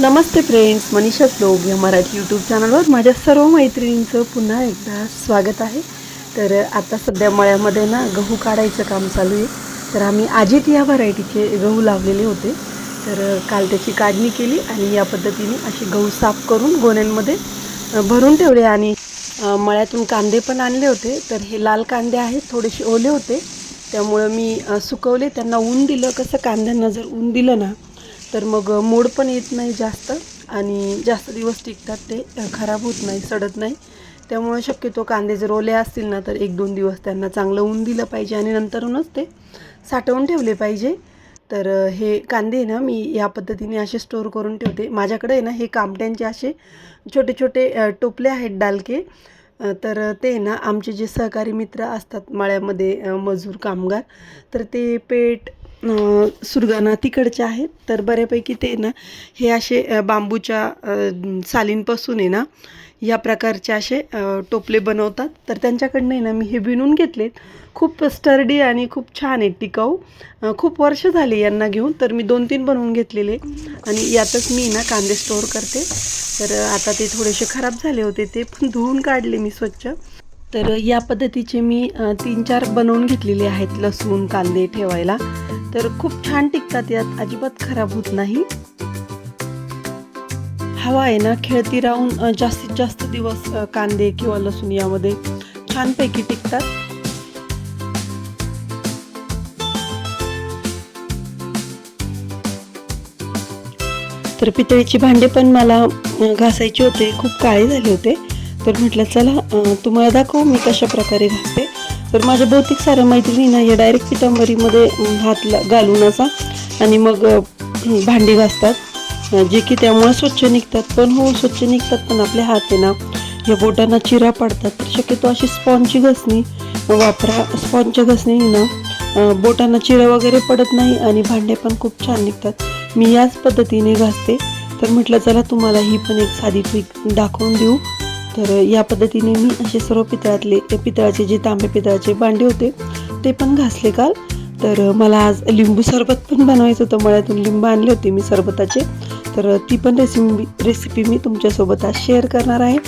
नमस्ते friends Manisha slog या Marathi YouTube चॅनलवर माझ्या सर्व मैत्रिणींचं पुन्हा एकदा स्वागत आहे. तर आता सध्या मळ्यामध्ये ना गहू काढायचं काम चालू आहे. तर आम्ही अजित या व्हरायटीचे गहू लावलेले होते. तर काल त्याची काढणी केली आणि या पद्धतीने असे गहू साफ करून गोण्यांमध्ये भरून ठेवले आणि मळ्यातून कांदे पण आणले होते. तर हे लाल कांदे आहेत थोडेसे ओले होते. त्यामुळं मी सुकवले. त्यांना ऊन दिलं. कसं कांद्यांना जर ऊन दिलं ना तर मग मोड पण येत नाही जास्त आणि जास्त दिवस टिकतात ते खराब होत नाही सडत नाही. त्यामुळे शक्यतो कांदे जर ओले असतील ना तर एक दोन दिवस त्यांना चांगलं ऊन दिलं पाहिजे आणि नंतरूनच ते साठवून ठेवले पाहिजे. तर हे कांदे ना मी या पद्धतीने असे स्टोअर करून ठेवते. माझ्याकडे आहे ना हे कामट्यांचे असे छोटे छोटे टोपले आहेत डालके. तर ते ना आमचे जे सहकारी मित्र असतात माळ्यामध्ये मजूर कामगार तर ते पेट सुरगाणा तिकडच्या आहेत. तर बऱ्यापैकी ते ना हे असे बांबूच्या सालींपासून आहे ना या प्रकारचे असे टोपले बनवतात. तर त्यांच्याकडनं आहे ना मी हे विणून घेतलेत. खूप स्टर्डी आणि खूप छान आहे टिकाऊ. खूप वर्ष झाले यांना घेऊन तर मी दोन तीन बनवून घेतलेले आणि यातच मी ना कांदे स्टोअर करते. तर आता ते थोडेसे खराब झाले होते ते पण धुवून काढले मी स्वच्छ. तर या पद्धतीचे मी तीन चार बनवून घेतलेले आहेत लसूण कांदे ठेवायला. तर खूप छान टिकतात यात अजिबात खराब होत नाही. हवा आहे ना खेळती राहून जास्तीत जास्त दिवस कांदे किंवा लसूण यामध्ये छानपैकी टिकतात. तर पितळीची भांडे पण मला घासायचे होते खूप काळे झाले होते. तर म्हटलं चला तुम्हाला दाखवू मी कशा प्रकारे घासते तर माझ्या बहुतेक साऱ्या मैत्रिणी ना या डायरेक्ट पितांबरीमध्ये हात घालून असा आणि मग भांडी घासतात. जे की त्यामुळे स्वच्छ निघतात. पण हो स्वच्छ निघतात पण आपले हात आहे ना या बोटांना चिरा पडतात. तर शक्यतो अशी स्पॉनची घसणी वापरा. स्पॉनच्या घसणीने ना बोटांना चिरा वगैरे पडत नाही आणि भांडे पण खूप छान निघतात. मी याच पद्धतीने घासते. तर म्हटलं चला तुम्हाला ही पण एक साधी ट्रिक दाखवून देऊ. तर या पद्धतीने मी असे सर्व पितळातले पितळाचे जे तांबे पितळाचे भांडे होते ते पण घासले काल. तर मला आज लिंबू सरबत पण बनवायचं होतं. मळ्यातून लिंबू आणले होते मी सरबताचे. तर ती पण रेसिपी रेसिपी मी तुमच्यासोबत आज शेअर करणार आहे.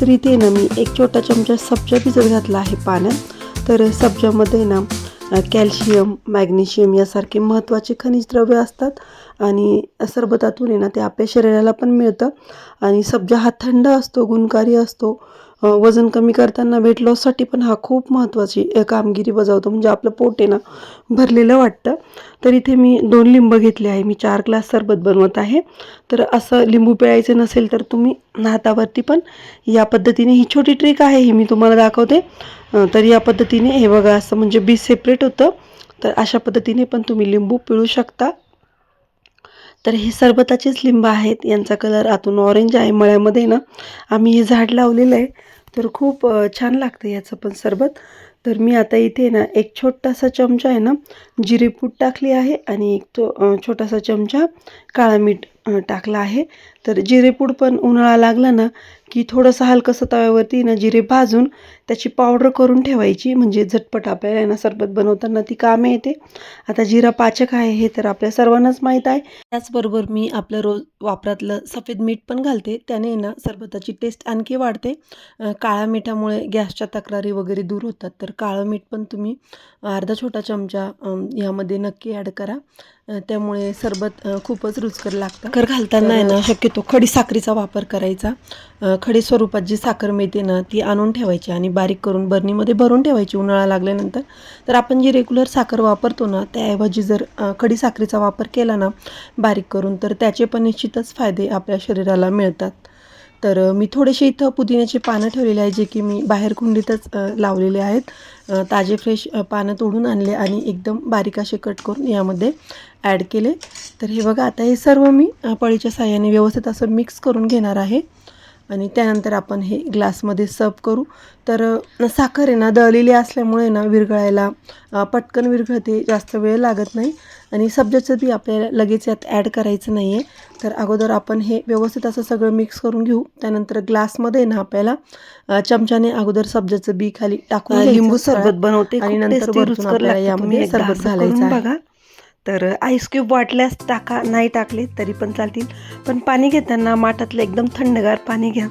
तर इथे ना मी एक छोटा चमचा सब्जा भिजत घातला आहे पाण्यात. तर सब्जामध्ये ना कॅल्शियम मॅग्नेशियम यासारखे महत्त्वाचे खनिज द्रव्य असतात आणि सरबतातून आहे ना ते आपल्या शरीराला पण मिळतं. आणि सब्जा हा थंड असतो गुणकारी असतो. वजन कमी करताना वेट लॉससाठी पण हा खूप महत्त्वाची कामगिरी बजावतो. म्हणजे आपलं पोट आहे ना भरलेलं वाटतं. तर इथे मी दोन लिंब घेतले आहे. मी चार ग्लास सरबत बनवत आहे. तर असं लिंबू पिळायचं नसेल तर तुम्ही हातावरती पण या पद्धतीने ही छोटी ट्रिक आहे ही मी तुम्हाला दाखवते. तर या पद्धतीने हे बघा असं म्हणजे बी सेपरेट होतं. तर अशा पद्धतीने पण तुम्ही लिंबू पिळू शकता. तर हे सरबताचेच लिंब आहेत. यांचा कलर आतून ऑरेंज आहे. मळ्यामध्ये ना आम्ही हे झाड लावलेलं आहे. तर खूप छान लागतं याचं पण सरबत. तर मी आता इथे ना एक छोटासा चमचा आहे ना जिरेपूट टाकली आहे. आणि एक तो छोटासा चमचा काळा मीठ टाकला आहे. तर जिरेपूड पण उन्हाळा लागला ना की थोडंसं हलकंसं तव्यावरती ना जिरे भाजून त्याची पावडर करून ठेवायची म्हणजे झटपट आपल्याला यांना सरबत बनवताना ती कामे येते. आता जिरा पाचक आहे हे तर आपल्या सर्वांनाच माहीत आहे. त्याचबरोबर मी आपलं रोज वापरातलं सफेद मीठ पण घालते त्याने ना सरबताची टेस्ट आणखी वाढते. काळ्या मिठामुळे गॅसच्या तक्रारी वगैरे दूर होतात तर काळं मीठ पण तुम्ही अर्धा छोटा चमचा ह्यामध्ये यामध्ये नक्की ॲड करा. त्यामुळे सरबत खूपच रुचकर लागतं. कर घालताना आहे ना शक्यतो खडी साखरेचा वापर करायचा. खडी स्वरूपात जी साखर मिळते ना ती आणून ठेवायची आणि बारीक करून बरणीमध्ये भरून ठेवायची उन्हाळा लागल्यानंतर. तर आपण जी रेग्युलर साखर वापरतो ना त्याऐवजी जर खडी साखरेचा वापर केला ना बारीक करून तर त्याचे पण निश्चितच फायदे आपल्या शरीराला मिळतात. तर मी थोडेसे इथं पुदिन्याचे पानं ठेवलेले आहे जे की मी बाहेर कुंडीतच लावलेले आहेत. ताजे फ्रेश पानं तोडून आणले आणि एकदम बारीक असे कट करून यामध्ये ॲड केले. तर हे बघा आता हे सर्व मी पळीच्या साह्याने व्यवस्थित असं मिक्स करून घेणार आहे. आणि त्यानंतर आपण हे ग्लासमध्ये सर्व करू. तर साखर आहे ना दळलेली असल्यामुळे ना विरघळायला पटकन विरघळते जास्त वेळ लागत नाही. आणि सब्जाचं बी आपल्याला लगेच यात ॲड करायचं नाही आहे तर अगोदर आपण हे व्यवस्थित असं सगळं मिक्स करून घेऊ. त्यानंतर ग्लासमध्ये ना आपल्याला चमच्याने अगोदर सब्जाचं बी खाली टाकून लिंबू. सरबत बनवते. आणि नंतर यामध्ये एकदा सरबत घालायचं बघा. तर आईस क्यूब वाटल्यास टाका नाही टाकले तरी पण चालतील. पण पाणी घेताना माठातलं एकदम थंडगार पाणी घ्या.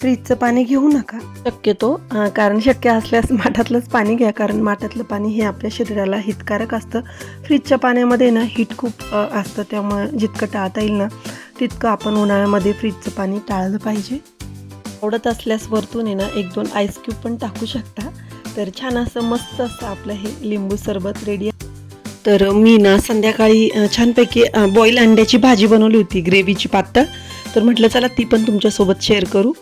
फ्रीजचं पाणी घेऊ नका. शक्यतो कारण शक्य असल्यास माठातलंच पाणी घ्या कारण माठातलं पाणी हे आपल्या शरीराला हितकारक असतं. फ्रीजच्या पाण्यामध्ये ना हीट खूप असतं. त्यामुळे जितकं टाळता येईल ना तितकं आपण उन्हाळ्यामध्ये फ्रीजचं पाणी टाळलं पाहिजे. आवडत असल्यास वरतून आहे ना एक दोन आईस क्यूब पण टाकू शकता. तर छान असं मस्त असं आपलं हे लिंबू सरबत रेडी तर मी ना संध्याकाळी छानपैकी बॉईल अंड्याची भाजी बनवली होती ग्रेव्हीची पातळ. तर म्हटलं चला ती पण तुमच्यासोबत शेअर करू.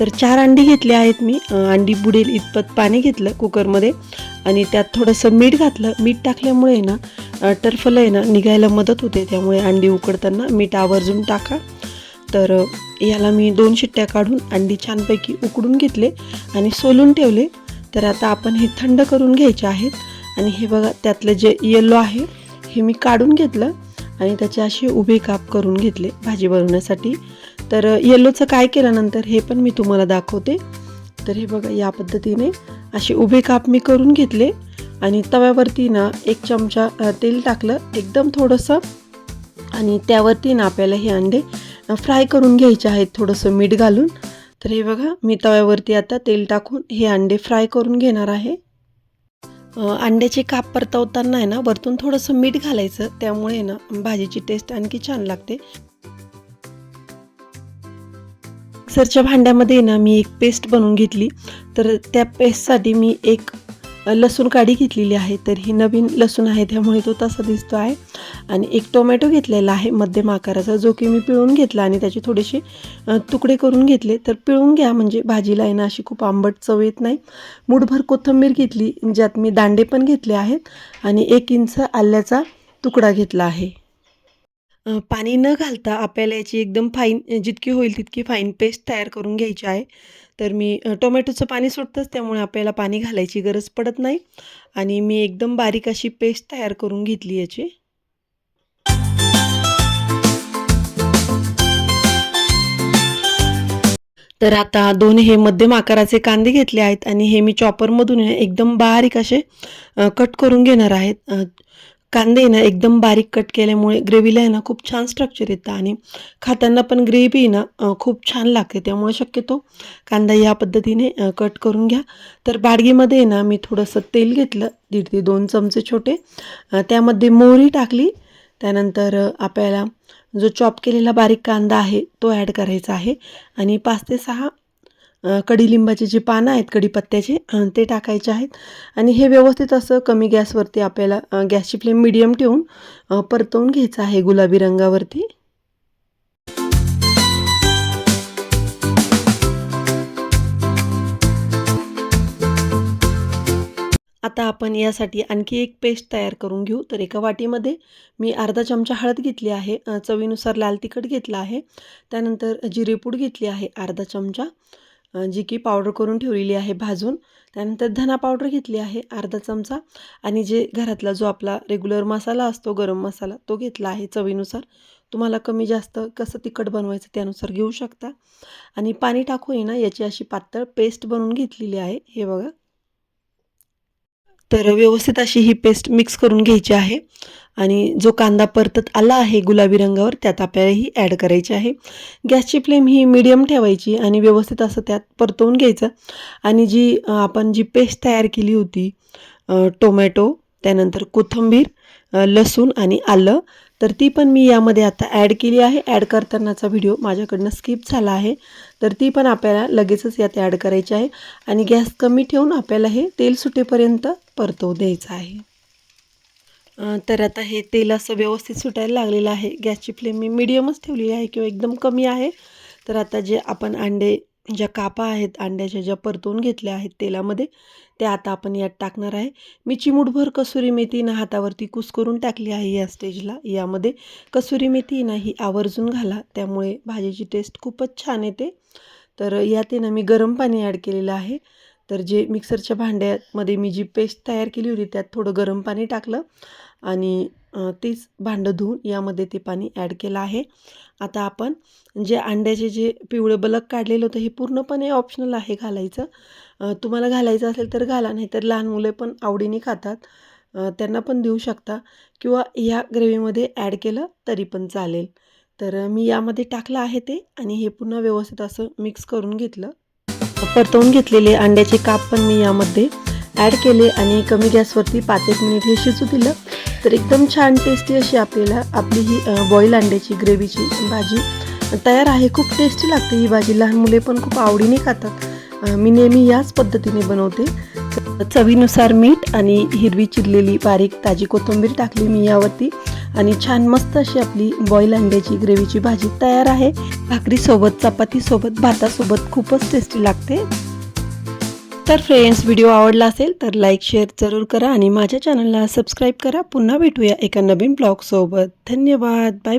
तर चार अंडी घेतले आहेत मी. अंडी बुडेल इतपत पाणी घेतलं कुकरमध्ये. आणि त्यात थोडंसं मीठ घातलं. मीठ टाकल्यामुळे ना टर्फलं आहे ना निघायला मदत होते. त्यामुळे अंडी उकडताना मीठ आवर्जून टाका. तर याला मी दोन शिट्ट्या काढून अंडी छानपैकी उकडून घेतले आणि सोलून ठेवले. तर आता आपण हे थंड करून घ्यायचे आहेत. आणि हे बघा त्यातलं जे येलो आहे हे मी काढून घेतलं आणि त्याचे असे उभे काप करून घेतले भाजी बनवण्यासाठी. तर येल्लोचं काय केल्यानंतर हे पण मी तुम्हाला दाखवते. तर हे बघा या पद्धतीने असे उभे काप मी करून घेतले आणि तव्यावरती ना एक चमचा तेल टाकलं एकदम थोडंसं आणि त्यावरती ना आपल्याला हे अंडे फ्राय करून घ्यायचे आहेत थोडंसं मीठ घालून. तर हे बघा मी तव्यावरती आता तेल टाकून हे अंडे फ्राय करून घेणार आहे. अंड्याचे काप परतवताना आहे ना वरतून थोडंसं मीठ घालायचं. त्यामुळे आहे ना भाजीची टेस्ट आणखी छान लागते. मिक्सरच्या भांड्यामध्ये ना मी एक पेस्ट बनवून घेतली. तर त्या पेस्टसाठी मी एक लसूण काडी घेतलेली आहे. तर ही नवीन लसूण आहे त्यामुळे तो तसा दिसतो आहे. आणि एक टोमॅटो घेतलेला आहे मध्यम आकाराचा जो की मी पिळून घेतला आणि त्याचे थोडेसे तुकडे करून घेतले. तर पिळून घ्या म्हणजे भाजीला आहे ना अशी खूप आंबट चव येत नाही. मुठभर कोथिंबीर घेतली ज्यात मी दांडे पण घेतले आहेत आणि एक इंच आल्याचा तुकडा घेतला आहे. पाणी न घालता आपल्याला याची एकदम फाईन जितकी होईल तितकी फाईन पेस्ट तयार करून घ्यायची आहे. तर मी टोमॅटोचं पाणी सुटतंच त्यामुळे आपल्याला पाणी घालायची गरज पडत नाही. आणि मी एकदम बारीक अशी पेस्ट तयार करून घेतली याची. तर आता दोन हे मध्यम आकाराचे कांदे घेतले आहेत आणि हे मी चॉपरमधून एकदम बारीक असे कट करून घेणार आहेत. कांदे आहे ना एकदम बारीक कट केल्यामुळे ग्रेव्हीला आहे ना खूप छान स्ट्रक्चर येतं आणि खाताना पण ग्रेव्ही ना खूप छान लागते. त्यामुळे शक्यतो कांदा या पद्धतीने कट करून घ्या. तर बाडगीमध्ये आहे ना मी थोडंसं तेल घेतलं दीड ते दोन चमचे छोटे. त्यामध्ये मोहरी टाकली त्यानंतर आपल्याला जो चॉप केलेला बारीक कांदा आहे तो ॲड करायचा आहे आणि पाच ते सहा कडीलिंबाचे जे पानं आहेत कडीपत्त्याचे ते टाकायचे आहेत आणि हे व्यवस्थित असं कमी गॅसवरती आपल्याला गॅसची फ्लेम मिडियम ठेवून परतवून घ्यायचं आहे गुलाबी रंगावरती. आता आपण यासाठी आणखी एक पेस्ट तयार करून घेऊ. तर एका वाटीमध्ये मी अर्धा चमचा हळद घेतली आहे. चवीनुसार लाल तिखट घेतलं आहे. त्यानंतर जिरेपूड घेतली आहे अर्धा चमचा. जी की पावडर करून ठेवलेली आहे भाजून. त्यानंतर धना पावडर घेतली आहे अर्धा चमचा. आणि जे घरातला जो आपला रेग्युलर मसाला असतो गरम मसाला तो घेतला आहे चवीनुसार. तुम्हाला कमी जास्त कसं तिखट बनवायचं त्यानुसार घेऊ शकता. आणि पाणी टाकू ना याची अशी पातळ पेस्ट बनवून घेतलेली आहे. हे बघा. तर व्यवस्थित अशी ही पेस्ट मिक्स करून घ्यायची आहे. आणि जो कांदा परतत आला आहे गुलाबी रंगावर त्यात आपल्याला ही ॲड करायची आहे. गॅसची फ्लेम ही मिडियम ठेवायची आणि व्यवस्थित असं त्यात परतवून घ्यायचं. आणि जी आपण जी पेस्ट तयार केली होती टोमॅटो त्यानंतर कोथिंबीर लसूण आणि आलं तर ती पण मी यामध्ये आता ॲड केली आहे. ॲड करतानाचा व्हिडिओ माझ्याकडनं स्किप झाला आहे. तर ती पण आपल्याला लगेचच यात ॲड करायची आहे. आणि गॅस कमी ठेवून आपल्याला हे तेल सुटेपर्यंत परतवू द्यायचं आहे. तर आता हे तेल असं व्यवस्थित सुटायला लागलेलं आहे. गॅसची फ्लेम मी मिडियमच ठेवलेली आहे किंवा एकदम कमी आहे. तर आता जे आपण अंडे ज्या कापा आहेत अंड्याच्या ज्या परतून घेतल्या आहेत तेलामध्ये त्या आता आपण यात टाकणार आहे. मी चिमूटभर कसुरी मेथी ना हातावरती कुस करून टाकली आहे या स्टेजला. यामध्ये कसुरी मेथी ना ही आवर्जून घाला त्यामुळे भाजीची टेस्ट खूपच छान येते. तर यात आहे ना मी गरम पाणी ॲड केलेलं आहे. तर जे मिक्सरच्या भांड्यामध्ये मी जी पेस्ट तयार केली होती त्यात थोडं गरम पाणी टाकलं आणि तीच भांडं धुवून यामध्ये ते पाणी ॲड केलं आहे. आता आपण जे अंड्याचे जे पिवळं बलक काढलेलं होतं हे पूर्णपणे ऑप्शनल आहे घालायचं. तुम्हाला घालायचं असेल तर घाला नाही तर लहान मुले पण आवडीने खातात. त्यांना पण देऊ शकता. किंवा ह्या ग्रेव्हीमध्ये ॲड केलं तरी पण चालेल. तर मी यामध्ये टाकलं आहे ते आणि हे पुन्हा व्यवस्थित असं मिक्स करून घेतलं. परतवून घेतलेले अंड्याचे काप पण मी यामध्ये ॲड केले आणि कमी गॅसवरती पाच एक मिनिट हे शिजू दिलं. तर एकदम छान टेस्टी अशी आपल्याला आपली ही बॉईल अंड्याची ग्रेव्हीची भाजी तयार आहे. खूप टेस्टी लागते ही भाजी. लहान मुले पण खूप आवडीने खातात. मी नेहमी याच पद्धतीने बनवते. चवीनुसार मीठ आणि हिरवी चिरलेली बारीक ताजी कोथिंबीर टाकली मी यावरती आणि छान मस्त अशी आपली बॉईल अंड्याची ग्रेव्हीची भाजी तयार आहे. भाकरीसोबत चपातीसोबत भातासोबत खूपच टेस्टी लागते. तर फ्रेंड्स व्हिडिओ आवडला असेल तर लाईक शेअर जरूर करा आणि माझ्या चॅनलला सबस्क्राईब करा. पुन्हा भेटूया एका नवीन ब्लॉगसोबत धन्यवाद. बाय